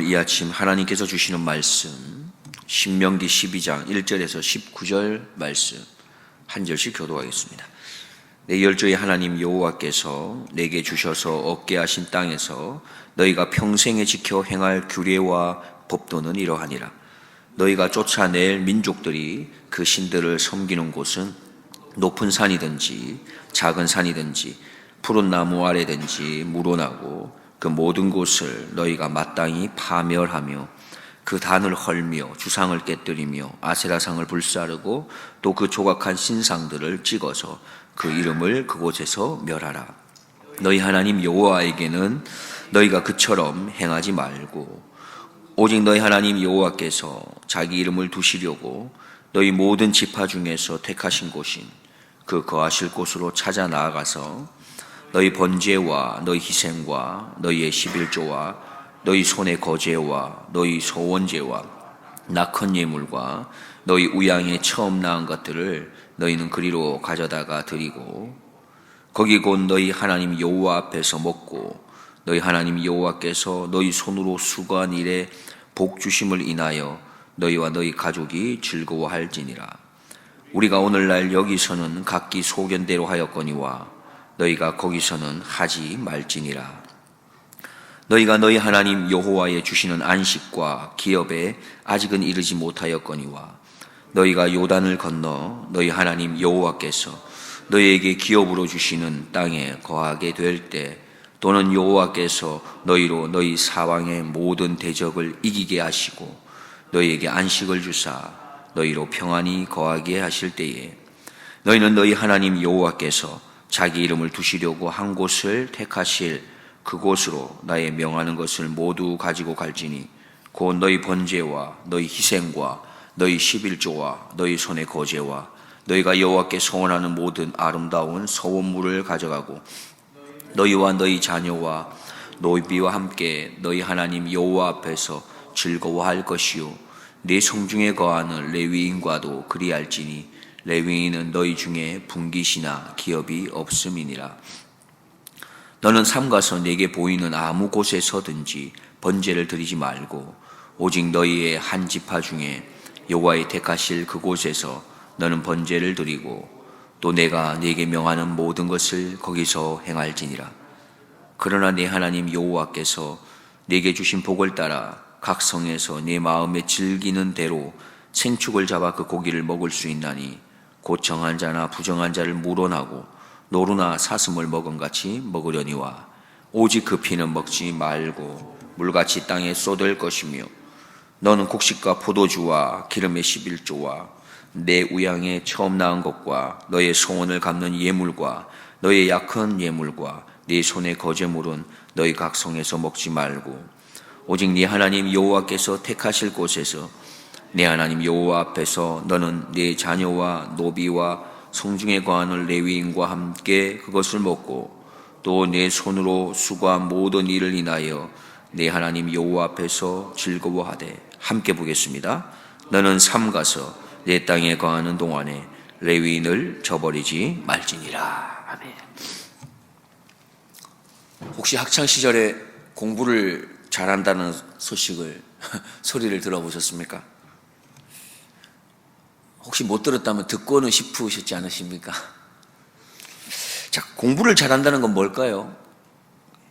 오늘 이 아침 하나님께서 주시는 말씀 신명기 12장 1절에서 19절 말씀 한 절씩 교도하겠습니다. 내 열조의 하나님 여호와께서 내게 주셔서 얻게 하신 땅에서 너희가 평생에 지켜 행할 규례와 법도는 이러하니라. 너희가 쫓아낼 민족들이 그 신들을 섬기는 곳은 높은 산이든지 작은 산이든지 푸른 나무 아래든지 물어나고 그 모든 곳을 너희가 마땅히 파멸하며 그 단을 헐며 주상을 깨뜨리며 아세라상을 불사르고 또 그 조각한 신상들을 찍어서 그 이름을 그곳에서 멸하라. 너희 하나님 여호와에게는 너희가 그처럼 행하지 말고 오직 너희 하나님 여호와께서 자기 이름을 두시려고 너희 모든 지파 중에서 택하신 곳인 그 거하실 곳으로 찾아 나아가서 너희 번제와 너희 희생과 너희의 십일조와 너희 손의 거제와 너희 소원제와 낙헌 예물과 너희 우양에 처음 낳은 것들을 너희는 그리로 가져다가 드리고 거기 곧 너희 하나님 여호와 앞에서 먹고 너희 하나님 여호와께서 너희 손으로 수고한 일에 복 주심을 인하여 너희와 너희 가족이 즐거워할지니라. 우리가 오늘날 여기서는 각기 소견대로 하였거니와 너희가 거기서는 하지 말지니라. 너희가 너희 하나님 여호와의 주시는 안식과 기업에 아직은 이르지 못하였거니와 너희가 요단을 건너 너희 하나님 여호와께서 너희에게 기업으로 주시는 땅에 거하게 될 때 또는 여호와께서 너희로 너희 사방의 모든 대적을 이기게 하시고 너희에게 안식을 주사 너희로 평안히 거하게 하실 때에 너희는 너희 하나님 여호와께서 자기 이름을 두시려고 한 곳을 택하실 그곳으로 나의 명하는 것을 모두 가지고 갈지니 곧 너희 번제와 너희 희생과 너희 십일조와 너희 손의 거제와 너희가 여호와께 소원하는 모든 아름다운 소원물을 가져가고 너희와 너희 자녀와 노비와 함께 너희 하나님 여호와 앞에서 즐거워할 것이요 네 성중에 거하는 레위인과도 그리할지니 레위인은 너희 중에 분깃이나 기업이 없음이니라. 너는 삼가서 내게 보이는 아무 곳에서든지 번제를 드리지 말고 오직 너희의 한 지파 중에 여호와의 택하실 그곳에서 너는 번제를 드리고 또 내가 네게 명하는 모든 것을 거기서 행할지니라. 그러나 네 하나님 여호와께서 네게 주신 복을 따라 각 성에서 네 마음에 즐기는 대로 생축을 잡아 그 고기를 먹을 수 있나니 곧 정한 자나 부정한 자를 물어나고 노루나 사슴을 먹은 같이 먹으려니와 오직 그 피는 먹지 말고 물같이 땅에 쏟을 것이며 너는 곡식과 포도주와 기름의 십일조와 내 우양에 처음 낳은 것과 너의 소원을 갚는 예물과 너의 약한 예물과 네 손의 거제물은 너희 각성에서 먹지 말고 오직 네 하나님 여호와께서 택하실 곳에서 네 하나님 여호와 앞에서 너는 네 자녀와 노비와 성중에 거하는 레위인과 함께 그것을 먹고 또 내 손으로 수고한 모든 일을 인하여 내 하나님 여호와 앞에서 즐거워하되 함께 보겠습니다. 너는 삼 가서 내 땅에 거하는 동안에 레위인을 저버리지 말지니라. 아멘. 혹시 학창 시절에 공부를 잘한다는 소식을 소리를 들어보셨습니까? 혹시 못 들었다면 듣고는 싶으셨지 않으십니까? 자, 공부를 잘한다는 건 뭘까요?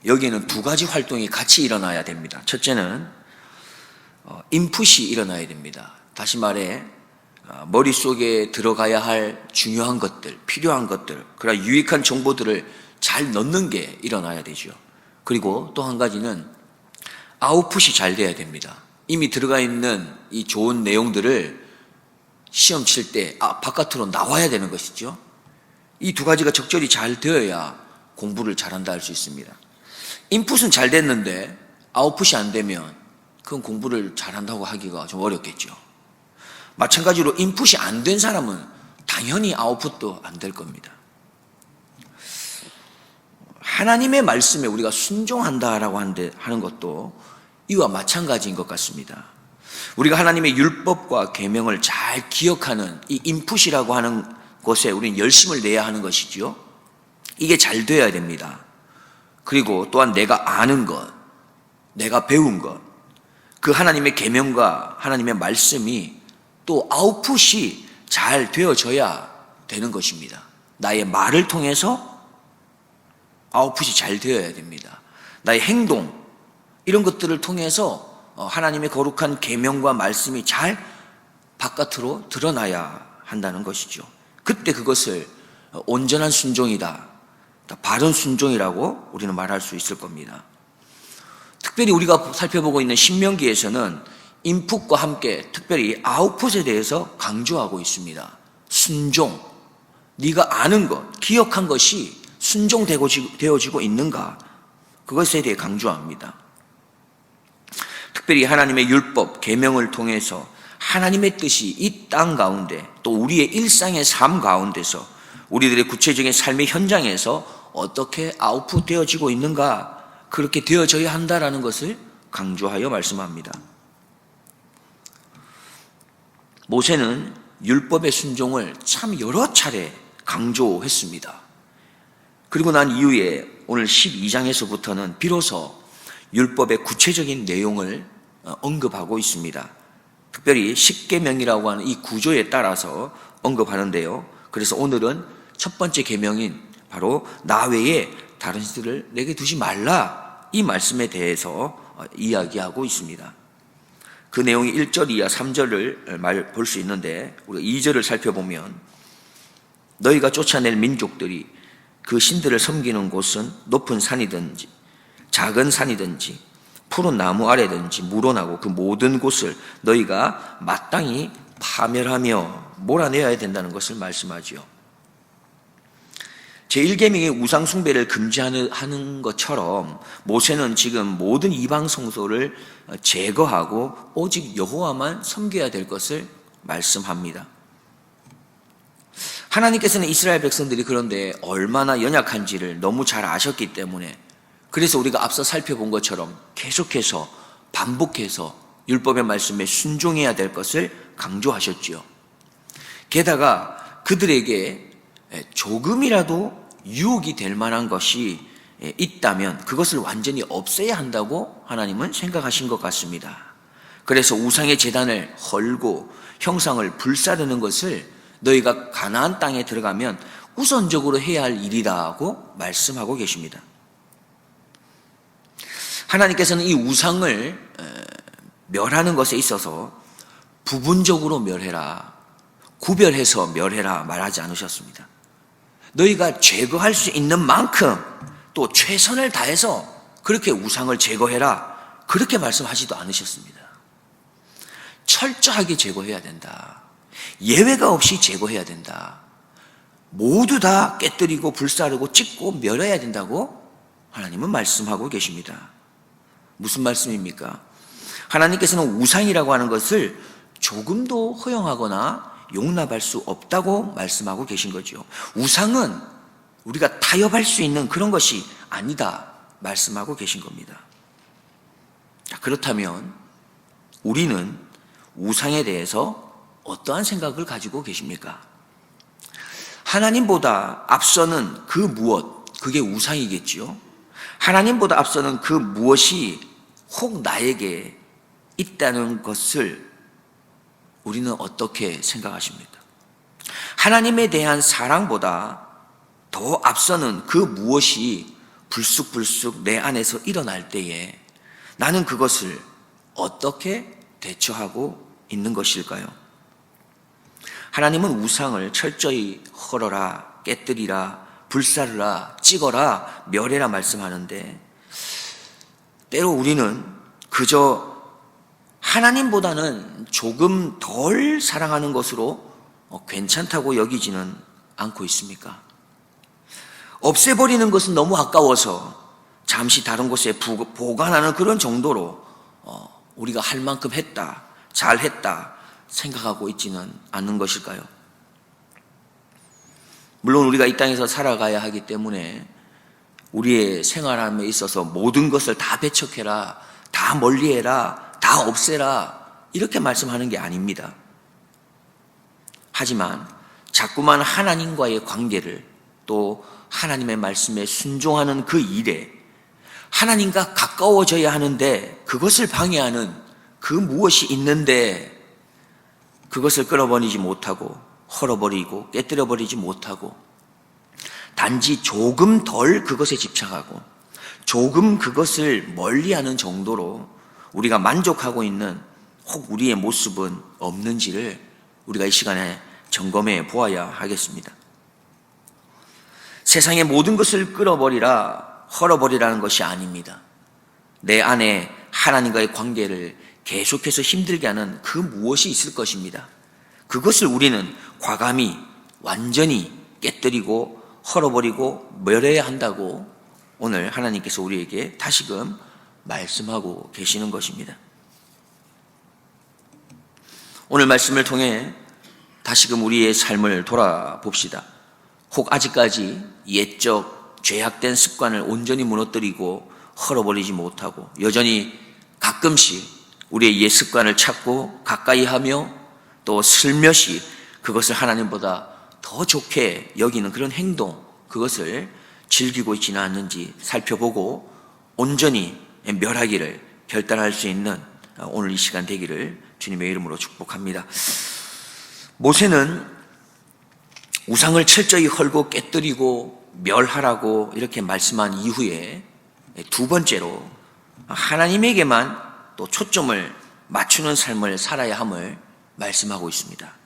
여기에는 두 가지 활동이 같이 일어나야 됩니다. 첫째는 어, 인풋이 일어나야 됩니다. 다시 말해 어, 머릿속에 들어가야 할 중요한 것들, 필요한 것들, 그러나 유익한 정보들을 잘 넣는 게 일어나야 되죠. 그리고 또 한 가지는 아웃풋이 잘 돼야 됩니다. 이미 들어가 있는 이 좋은 내용들을 시험 칠 때 아, 바깥으로 나와야 되는 것이죠. 이 두 가지가 적절히 잘 되어야 공부를 잘한다 할 수 있습니다. 인풋은 잘 됐는데 아웃풋이 안 되면 그건 공부를 잘한다고 하기가 좀 어렵겠죠. 마찬가지로 인풋이 안 된 사람은 당연히 아웃풋도 안 될 겁니다. 하나님의 말씀에 우리가 순종한다라고 하는 것도 이와 마찬가지인 것 같습니다. 우리가 하나님의 율법과 계명을 잘 기억하는 이 인풋이라고 하는 것에 우리는 열심을 내야 하는 것이지요. 이게 잘 돼야 됩니다. 그리고 또한 내가 아는 것, 내가 배운 것, 그 하나님의 계명과 하나님의 말씀이 또 아웃풋이 잘 되어져야 되는 것입니다. 나의 말을 통해서 아웃풋이 잘 되어야 됩니다. 나의 행동 이런 것들을 통해서 어, 하나님의 거룩한 계명과 말씀이 잘 바깥으로 드러나야 한다는 것이죠. 그때 그것을 온전한 순종이다. 바른 순종이라고 우리는 말할 수 있을 겁니다. 특별히 우리가 살펴보고 있는 신명기에서는 인풋과 함께 특별히 아웃풋에 대해서 강조하고 있습니다. 순종. 네가 아는 것, 기억한 것이 순종되어지고 있는가? 그것에 대해 강조합니다. 특별히 하나님의 율법, 계명을 통해서 하나님의 뜻이 이 땅 가운데 또 우리의 일상의 삶 가운데서 우리들의 구체적인 삶의 현장에서 어떻게 아웃풋 되어지고 있는가 그렇게 되어져야 한다라는 것을 강조하여 말씀합니다. 모세는 율법의 순종을 참 여러 차례 강조했습니다. 그리고 난 이후에 오늘 12장에서부터는 비로소 율법의 구체적인 내용을 어, 언급하고 있습니다. 특별히 십계명이라고 하는 이 구조에 따라서 언급하는데요. 그래서 오늘은 첫 번째 계명인 바로 나 외에 다른 신들을 내게 두지 말라 이 말씀에 대해서 어, 이야기하고 있습니다. 그 내용이 1절 이하 3절을 말볼수 있는데 우리가 2절을 살펴보면 너희가 쫓아낼 민족들이 그 신들을 섬기는 곳은 높은 산이든지 작은 산이든지 푸른 나무 아래든지 물어나고 그 모든 곳을 너희가 마땅히 파멸하며 몰아내야 된다는 것을 말씀하지요. 제1계명의 우상 숭배를 금지하는 것처럼 모세는 지금 모든 이방 성소를 제거하고 오직 여호와만 섬겨야 될 것을 말씀합니다. 하나님께서는 이스라엘 백성들이 그런데 얼마나 연약한지를 너무 잘 아셨기 때문에 그래서 우리가 앞서 살펴본 것처럼 계속해서 반복해서 율법의 말씀에 순종해야 될 것을 강조하셨지요. 게다가 그들에게 조금이라도 유혹이 될 만한 것이 있다면 그것을 완전히 없애야 한다고 하나님은 생각하신 것 같습니다. 그래서 우상의 재단을 헐고 형상을 불사르는 것을 너희가 가나안 땅에 들어가면 우선적으로 해야 할 일이다고 말씀하고 계십니다. 하나님께서는 이 우상을 멸하는 것에 있어서 부분적으로 멸해라, 구별해서 멸해라 말하지 않으셨습니다. 너희가 제거할 수 있는 만큼 또 최선을 다해서 그렇게 우상을 제거해라. 그렇게 말씀하지도 않으셨습니다. 철저하게 제거해야 된다. 예외가 없이 제거해야 된다. 모두 다 깨뜨리고 불사르고 찢고 멸해야 된다고 하나님은 말씀하고 계십니다. 무슨 말씀입니까? 하나님께서는 우상이라고 하는 것을 조금도 허용하거나 용납할 수 없다고 말씀하고 계신 거죠. 우상은 우리가 타협할 수 있는 그런 것이 아니다 말씀하고 계신 겁니다. 자, 그렇다면 우리는 우상에 대해서 어떠한 생각을 가지고 계십니까? 하나님보다 앞서는 그 무엇, 그게 우상이겠지요. 하나님보다 앞서는 그 무엇이 혹 나에게 있다는 것을 우리는 어떻게 생각하십니까? 하나님에 대한 사랑보다 더 앞서는 그 무엇이 불쑥불쑥 내 안에서 일어날 때에 나는 그것을 어떻게 대처하고 있는 것일까요? 하나님은 우상을 철저히 헐어라, 깨뜨리라, 불사르라, 찍어라, 멸해라 말씀하는데 때로 우리는 그저 하나님보다는 조금 덜 사랑하는 것으로 어, 괜찮다고 여기지는 않고 있습니까? 없애버리는 것은 너무 아까워서 잠시 다른 곳에 보관하는 그런 정도로 어, 우리가 할 만큼 했다, 잘 했다 생각하고 있지는 않는 것일까요? 물론 우리가 이 땅에서 살아가야 하기 때문에 우리의 생활함에 있어서 모든 것을 다 배척해라, 다 멀리해라, 다 없애라 이렇게 말씀하는 게 아닙니다. 하지만 자꾸만 하나님과의 관계를 또 하나님의 말씀에 순종하는 그 일에 하나님과 가까워져야 하는데 그것을 방해하는 그 무엇이 있는데 그것을 끊어버리지 못하고 헐어버리고 깨뜨려버리지 못하고 단지 조금 덜 그것에 집착하고 조금 그것을 멀리하는 정도로 우리가 만족하고 있는 혹 우리의 모습은 없는지를 우리가 이 시간에 점검해 보아야 하겠습니다. 세상의 모든 것을 끌어버리라, 헐어버리라는 것이 아닙니다. 내 안에 하나님과의 관계를 계속해서 힘들게 하는 그 무엇이 있을 것입니다. 그것을 우리는 과감히 완전히 깨뜨리고 헐어버리고 멸해야 한다고 오늘 하나님께서 우리에게 다시금 말씀하고 계시는 것입니다. 오늘 말씀을 통해 다시금 우리의 삶을 돌아봅시다. 혹 아직까지 옛적 죄악된 습관을 온전히 무너뜨리고 헐어버리지 못하고 여전히 가끔씩 우리의 옛 습관을 찾고 가까이 하며 또 슬며시 그것을 하나님보다 더 좋게 여기는 그런 행동, 그것을 즐기고 있지는 않는지 살펴보고 온전히 멸하기를 결단할 수 있는 오늘 이 시간 되기를 주님의 이름으로 축복합니다. 모세는 우상을 철저히 헐고 깨뜨리고 멸하라고 이렇게 말씀한 이후에 두 번째로 하나님에게만 또 초점을 맞추는 삶을 살아야 함을 말씀하고 있습니다.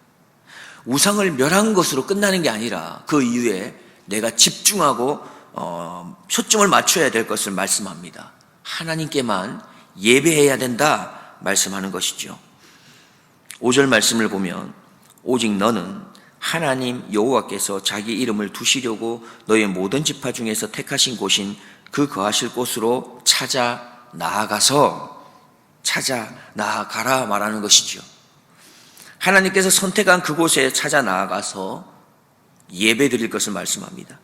우상을 멸한 것으로 끝나는 게 아니라 그 이후에 내가 집중하고 어, 초점을 맞춰야 될 것을 말씀합니다. 하나님께만 예배해야 된다 말씀하는 것이죠. 5절 말씀을 보면 오직 너는 하나님 여호와께서 자기 이름을 두시려고 너의 모든 지파 중에서 택하신 곳인 그 거하실 곳으로 찾아 나아가서 찾아 나아가라 말하는 것이죠. 하나님께서 선택한 그곳에 찾아 나아가서 예배 드릴 것을 말씀합니다.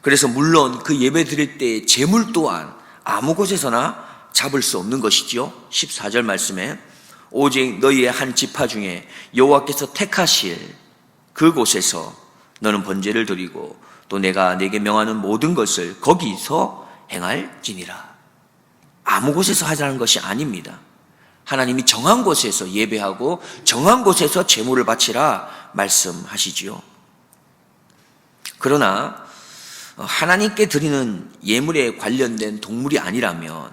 그래서 물론 그 예배 드릴 때 재물 또한 아무 곳에서나 잡을 수 없는 것이지요. 14절 말씀에 오직 너희의 한 지파 중에 여호와께서 택하실 그곳에서 너는 번제를 드리고 또 내가 내게 명하는 모든 것을 거기서 행할지니라. 아무 곳에서 하자는 것이 아닙니다. 하나님이 정한 곳에서 예배하고 정한 곳에서 제물을 바치라 말씀하시지요. 그러나 하나님께 드리는 예물에 관련된 동물이 아니라면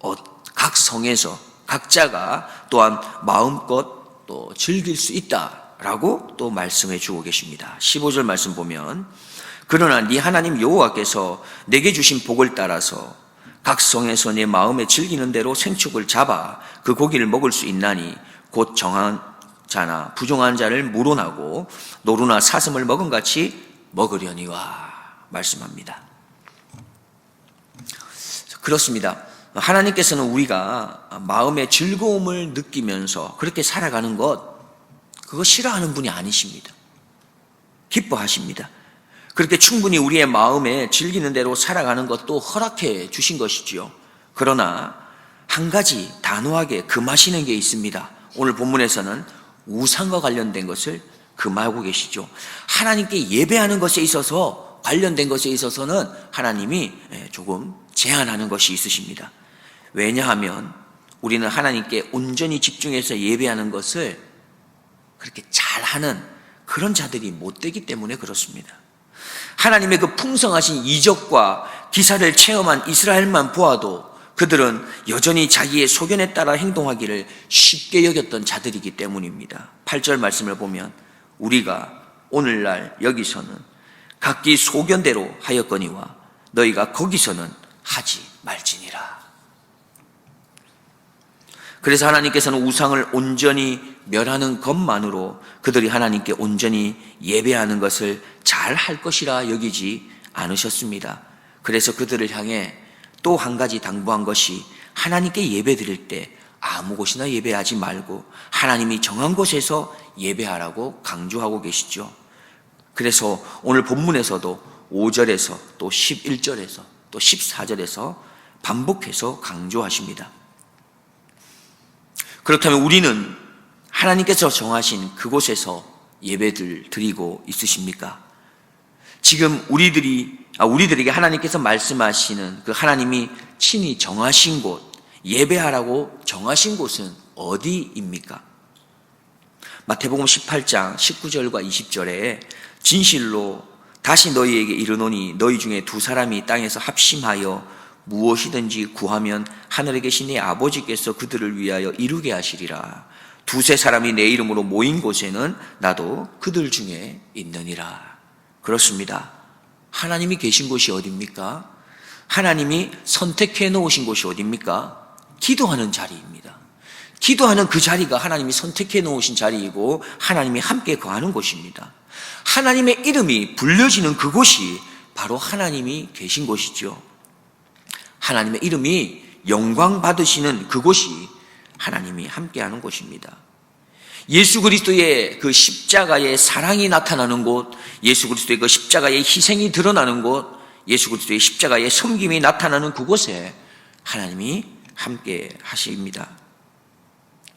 어, 각 성에서 각자가 또한 마음껏 또 즐길 수 있다라고 또 말씀해 주고 계십니다. 15절 말씀 보면 그러나 네 하나님 여호와께서 내게 주신 복을 따라서 각 성에서 내 마음에 즐기는 대로 생축을 잡아 그 고기를 먹을 수 있나니 곧 정한 자나 부정한 자를 물어나고 노루나 사슴을 먹은 같이 먹으려니와 말씀합니다. 그렇습니다. 하나님께서는 우리가 마음의 즐거움을 느끼면서 그렇게 살아가는 것, 그거 싫어하는 분이 아니십니다. 기뻐하십니다. 그렇게 충분히 우리의 마음에 즐기는 대로 살아가는 것도 허락해 주신 것이지요. 그러나 한 가지 단호하게 금하시는 게 있습니다. 오늘 본문에서는 우상과 관련된 것을 금하고 계시죠. 하나님께 예배하는 것에 있어서 관련된 것에 있어서는 하나님이 조금 제한하는 것이 있으십니다. 왜냐하면 우리는 하나님께 온전히 집중해서 예배하는 것을 그렇게 잘하는 그런 자들이 못 되기 때문에 그렇습니다. 하나님의 그 풍성하신 이적과 기사를 체험한 이스라엘만 보아도 그들은 여전히 자기의 소견에 따라 행동하기를 쉽게 여겼던 자들이기 때문입니다. 8절 말씀을 보면 우리가 오늘날 여기서는 각기 소견대로 하였거니와 너희가 거기서는 하지 말지니라. 그래서 하나님께서는 우상을 온전히 멸하는 것만으로 그들이 하나님께 온전히 예배하는 것을 잘 할 것이라 여기지 않으셨습니다. 그래서 그들을 향해 또 한 가지 당부한 것이 하나님께 예배 드릴 때 아무 곳이나 예배하지 말고 하나님이 정한 곳에서 예배하라고 강조하고 계시죠. 그래서 오늘 본문에서도 5절에서 또 11절에서 또 14절에서 반복해서 강조하십니다. 그렇다면 우리는 하나님께서 정하신 그곳에서 예배들 드리고 있으십니까? 지금 우리들이 아, 우리들에게 하나님께서 말씀하시는 그 하나님이 친히 정하신 곳 예배하라고 정하신 곳은 어디입니까? 마태복음 18장 19절과 20절에 진실로 다시 너희에게 이르노니 너희 중에 두 사람이 땅에서 합심하여 무엇이든지 구하면 하늘에 계신 내 아버지께서 그들을 위하여 이루게 하시리라. 두세 사람이 내 이름으로 모인 곳에는 나도 그들 중에 있느니라. 그렇습니다. 하나님이 계신 곳이 어디입니까? 하나님이 선택해 놓으신 곳이 어디입니까? 기도하는 자리입니다. 기도하는 그 자리가 하나님이 선택해 놓으신 자리이고 하나님이 함께 거하는 곳입니다. 하나님의 이름이 불려지는 그곳이 바로 하나님이 계신 곳이죠. 하나님의 이름이 영광 받으시는 그곳이 하나님이 함께하는 곳입니다. 예수 그리스도의 그 십자가의 사랑이 나타나는 곳, 예수 그리스도의 그 십자가의 희생이 드러나는 곳, 예수 그리스도의 십자가의 섬김이 나타나는 그곳에 하나님이 함께 하십니다.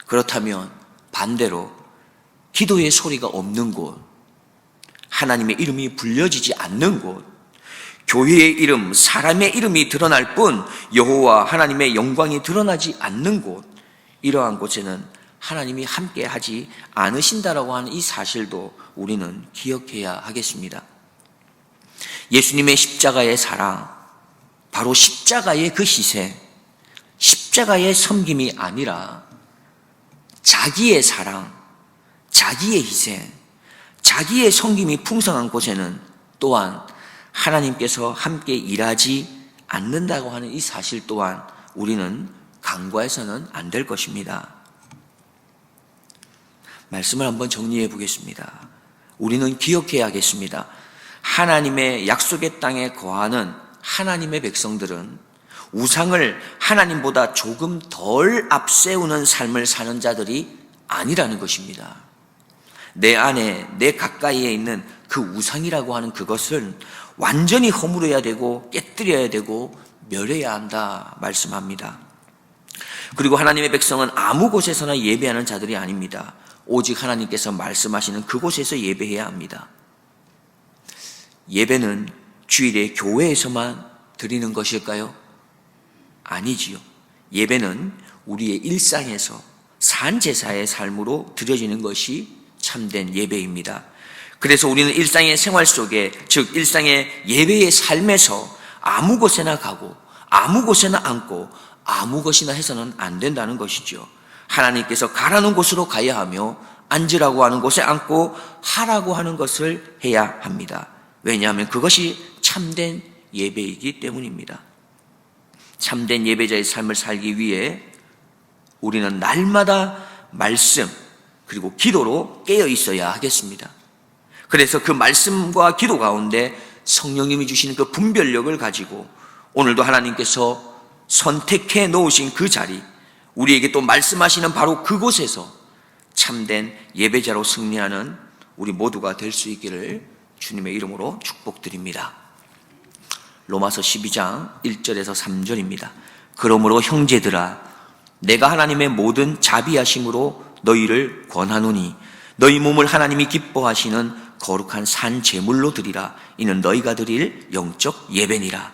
그렇다면 반대로 기도의 소리가 없는 곳, 하나님의 이름이 불려지지 않는 곳, 교회의 이름, 사람의 이름이 드러날 뿐 여호와 하나님의 영광이 드러나지 않는 곳, 이러한 곳에는 하나님이 함께 하지 않으신다라고 하는 이 사실도 우리는 기억해야 하겠습니다. 예수님의 십자가의 사랑, 바로 십자가의 그 희생, 십자가의 섬김이 아니라 자기의 사랑, 자기의 희생, 자기의 섬김이 풍성한 곳에는 또한 하나님께서 함께 일하지 않는다고 하는 이 사실 또한 우리는 간과해서는 안 될 것입니다. 말씀을 한번 정리해 보겠습니다. 우리는 기억해야 겠습니다. 하나님의 약속의 땅에 거하는 하나님의 백성들은 우상을 하나님보다 조금 덜 앞세우는 삶을 사는 자들이 아니라는 것입니다. 내 안에, 내 가까이에 있는 그 우상이라고 하는 그것을 완전히 허물어야 되고 깨뜨려야 되고 멸해야 한다 말씀합니다. 그리고 하나님의 백성은 아무 곳에서나 예배하는 자들이 아닙니다. 오직 하나님께서 말씀하시는 그곳에서 예배해야 합니다. 예배는 주일에 교회에서만 드리는 것일까요? 아니지요. 예배는 우리의 일상에서 산 제사의 삶으로 드려지는 것이 참된 예배입니다. 그래서 우리는 일상의 생활 속에, 즉, 일상의 예배의 삶에서 아무 곳에나 가고, 아무 곳에나 앉고, 아무 것이나 해서는 안 된다는 것이죠. 하나님께서 가라는 곳으로 가야 하며, 앉으라고 하는 곳에 앉고, 하라고 하는 것을 해야 합니다. 왜냐하면 그것이 참된 예배이기 때문입니다. 참된 예배자의 삶을 살기 위해 우리는 날마다 말씀 그리고 기도로 깨어 있어야 하겠습니다. 그래서 그 말씀과 기도 가운데 성령님이 주시는 그 분별력을 가지고 오늘도 하나님께서 선택해 놓으신 그 자리, 우리에게 또 말씀하시는 바로 그곳에서 참된 예배자로 승리하는 우리 모두가 될 수 있기를 주님의 이름으로 축복드립니다. 로마서 12장 1절에서 3절입니다. 그러므로 형제들아 내가 하나님의 모든 자비하심으로 너희를 권하노니 너희 몸을 하나님이 기뻐하시는 거룩한 산 제물로 드리라 이는 너희가 드릴 영적 예배니라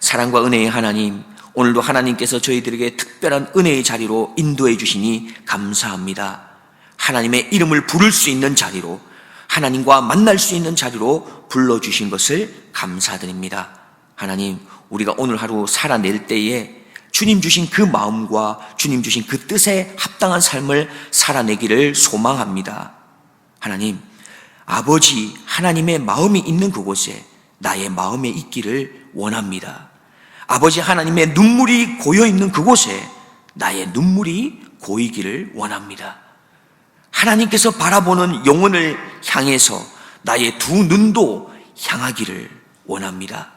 사랑과 은혜의 하나님, 오늘도 하나님께서 저희들에게 특별한 은혜의 자리로 인도해 주시니 감사합니다. 하나님의 이름을 부를 수 있는 자리로 하나님과 만날 수 있는 자리로 불러주신 것을 감사드립니다. 하나님, 우리가 오늘 하루 살아낼 때에 주님 주신 그 마음과 주님 주신 그 뜻에 합당한 삶을 살아내기를 소망합니다. 하나님, 아버지 하나님의 마음이 있는 그곳에 나의 마음에 있기를 원합니다. 아버지 하나님의 눈물이 고여 있는 그곳에 나의 눈물이 고이기를 원합니다. 하나님께서 바라보는 영혼을 향해서 나의 두 눈도 향하기를 원합니다.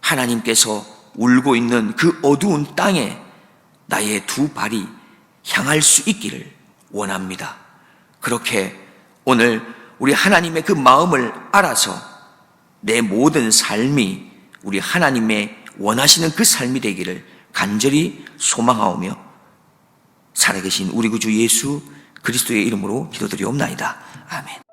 하나님께서 울고 있는 그 어두운 땅에 나의 두 발이 향할 수 있기를 원합니다. 그렇게 오늘 우리 하나님의 그 마음을 알아서 내 모든 삶이 우리 하나님의 원하시는 그 삶이 되기를 간절히 소망하오며 살아계신 우리 구주 예수 그리스도의 이름으로 기도드리옵나이다. 아멘.